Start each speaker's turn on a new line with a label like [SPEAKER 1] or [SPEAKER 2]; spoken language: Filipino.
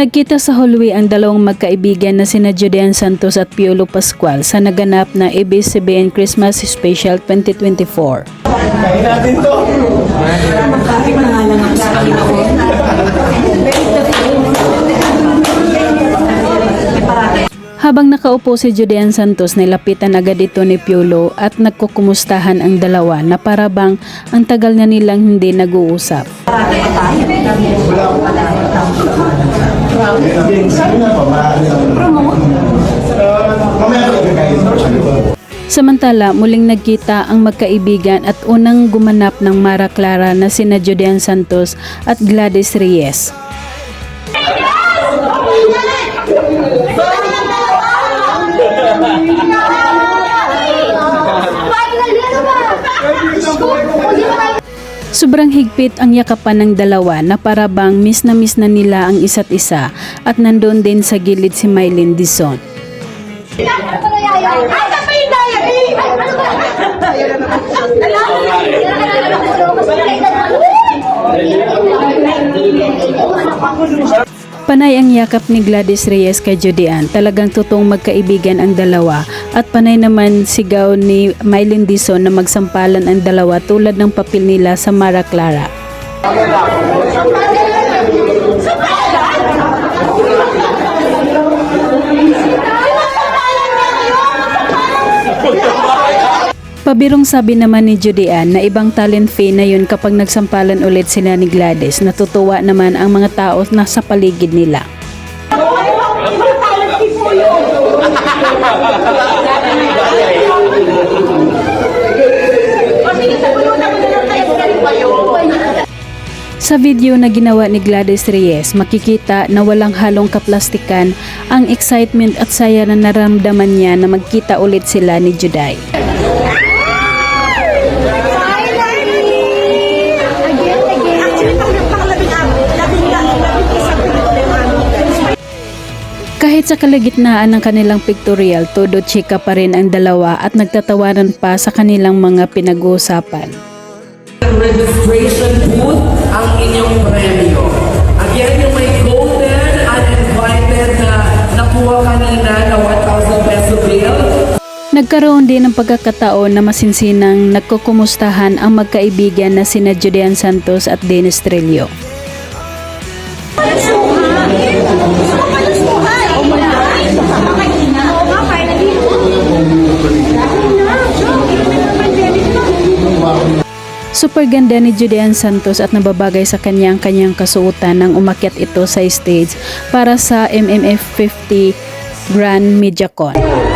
[SPEAKER 1] Nagkita sa hallway ang dalawang magkaibigan na sina Judean Santos at Piolo Pascual sa naganap na ABS-CBN Christmas Special 2024.
[SPEAKER 2] Kain natin to.
[SPEAKER 1] Habang nakaupo si Judean Santos, nilapitan agad ito ni Piolo at nagkukumustahan ang dalawa na para bang ang tagal na nilang hindi nag-uusap. Samantala, muling nagkita ang magkaibigan at unang gumanap ng Mara Clara na sina Judean Santos at Gladys Reyes. Sobrang higpit ang yakapan ng dalawa na para bang miss na miss na nila ang isa't isa at nandun din sa gilid si Mylene Dizon. Panay ang yakap ni Gladys Reyes kay Judean. Talagang totoong magkaibigan ang dalawa at panay naman sigaw ni Mylene Dizon na magsampalan ang dalawa tulad ng papel nila sa Mara Clara. Pabirong sabi naman ni Judean na ibang talent fee na yun kapag nagsampalan ulit sila ni Gladys. Natutuwa naman ang mga tao na sa paligid nila. Sa video na ginawa ni Gladys Reyes, makikita na walang halong kaplastikan ang excitement at saya na naramdaman niya na magkita ulit sila ni Juday. Kahit sa kalagitnaan ng kanilang pictorial, todo chika pa rin ang dalawa at nagtatawanan pa sa kanilang mga pinag-uusapan.
[SPEAKER 3] registration booth ang inyong premyo. Again, yung may golden uninvited na nakuha kanina
[SPEAKER 1] Nagkaroon din ng pagkakataon na masinsinang nagkukumustahan ang magkaibigan na sina Judean Santos at Dennis Trillo. Super ganda ni Judean Santos at nababagay sa kanyang kanyang kasuotan nang umakyat ito sa stage para sa MMF 50 Grand Mediacon.